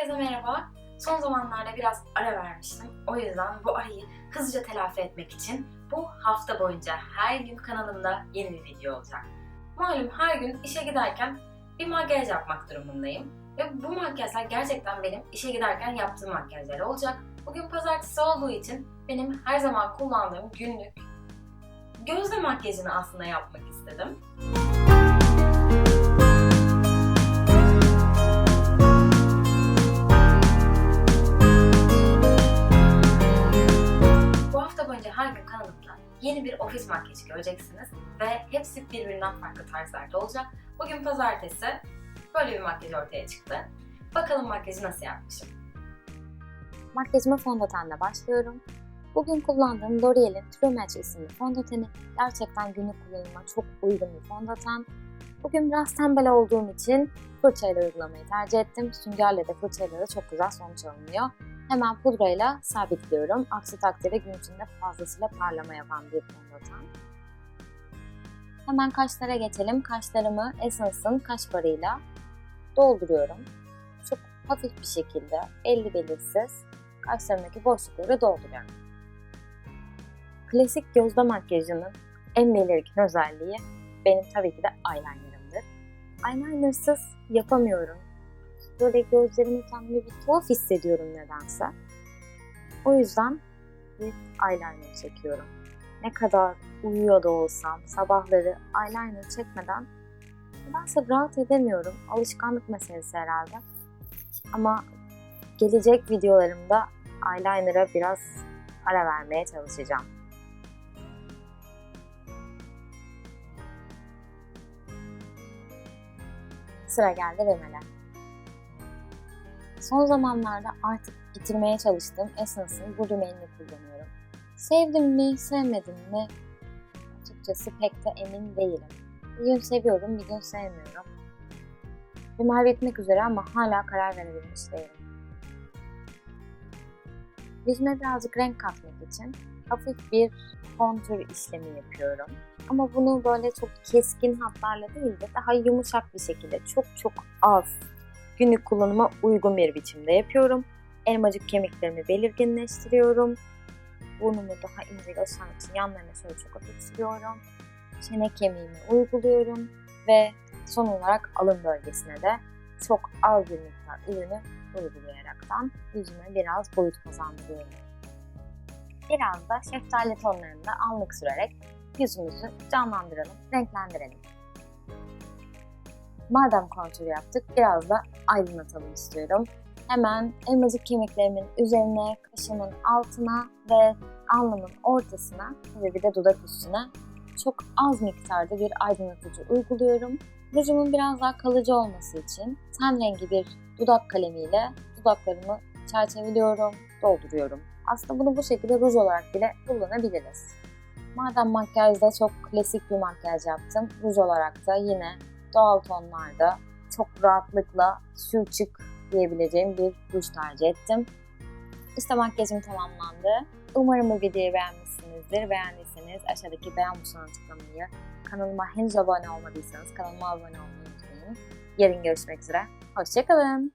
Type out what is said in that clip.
Herkese merhaba. Son zamanlarda biraz ara vermiştim. O yüzden bu arayı hızlıca telafi etmek için bu hafta boyunca her gün kanalımda yeni bir video olacak. Malum her gün işe giderken bir makyaj yapmak durumundayım. Ve bu makyajlar gerçekten benim işe giderken yaptığım makyajlar olacak. Bugün pazartesi olduğu için benim her zaman kullandığım günlük gözle makyajını aslında yapmak istedim. Bu hafta boyunca her gün kanalımda yeni bir ofis makyajı göreceksiniz ve hepsi birbirinden farklı tarzlarda olacak. Bugün pazartesi böyle bir makyaj ortaya çıktı. Bakalım makyajı nasıl yapmışım. Makyajıma fondötenle başlıyorum. Bugün kullandığım L'Oreal'in True Match isimli fondöteni gerçekten günlük kullanıma çok uygun bir fondöten. Bugün biraz tembel olduğum için fırçayla uygulamayı tercih ettim. Süngerle de fırçayla da çok güzel sonuç alınıyor. Hemen pudrayla sabitliyorum. Aksi takdirde gün içinde fazlasıyla parlama yapan bir fondöten. Hemen kaşlara geçelim. Kaşlarımı Essence'ın kaş barıyla dolduruyorum. Çok hafif bir şekilde belli belirsiz kaşlarımdaki boşlukları dolduruyorum. Klasik gözde makyajının en belirgin özelliği benim tabii ki de eyelinerımdır. Eyelinersız yapamıyorum. Böyle gözlerimi kendimi bir tuhaf hissediyorum nedense. O yüzden bir eyeliner çekiyorum. Ne kadar uyuyor da olsam sabahları eyeliner çekmeden nedense rahat edemiyorum. Alışkanlık meselesi herhalde. Ama gelecek videolarımda eyeliner'a biraz ara vermeye çalışacağım. Sıra geldi rimele. Son zamanlarda artık bitirmeye çalıştığım Essence'ın bu rimelini kullanıyorum. Sevdim mi, sevmedim mi? Açıkçası pek de emin değilim. Bir gün seviyorum, bir gün sevmiyorum. Rimel bitmek üzere ama hala karar verebilmiş değilim. Yüzüme birazcık renk katmak için hafif bir kontür işlemi yapıyorum. Ama bunu böyle çok keskin hatlarla değil de daha yumuşak bir şekilde çok çok az günlük kullanıma uygun bir biçimde yapıyorum. Elmacık kemiklerimi belirginleştiriyorum. Burnumu daha ince göstermek için yanlarına şöyle çok hafif sürüyorum. Çene kemiğimi uyguluyorum ve son olarak alın bölgesine de çok az bir miktar ürünü uygulayaraktan yüzüme biraz boyut kazandırıyorum. Biraz da şeftali tonlarında anlık sürerek yüzümüzü canlandıralım, renklendirelim. Madem kontür yaptık, biraz da aydınlatalım istiyorum. Hemen elmacık kemiklerimin üzerine, kaşımın altına ve alnımın ortasına ve bir de dudak üstüne çok az miktarda bir aydınlatıcı uyguluyorum. Rujumun biraz daha kalıcı olması için ten rengi bir dudak kalemiyle dudaklarımı çerçeveliyorum, dolduruyorum. Aslında bunu bu şekilde ruj olarak bile kullanabiliriz. Madem makyajda çok klasik bir makyaj yaptım, ruj olarak da yine doğal tonlarda çok rahatlıkla sür diyebileceğim bir ruj tercih ettim. İşte makyajım tamamlandı. Umarım bu videoyu beğenmişsinizdir. Beğendiyseniz aşağıdaki beğen butonuna tıklamayı, kanalıma henüz abone olmadıysanız kanalıma abone olmayı unutmayın. Yarın görüşmek üzere. Hoşçakalın.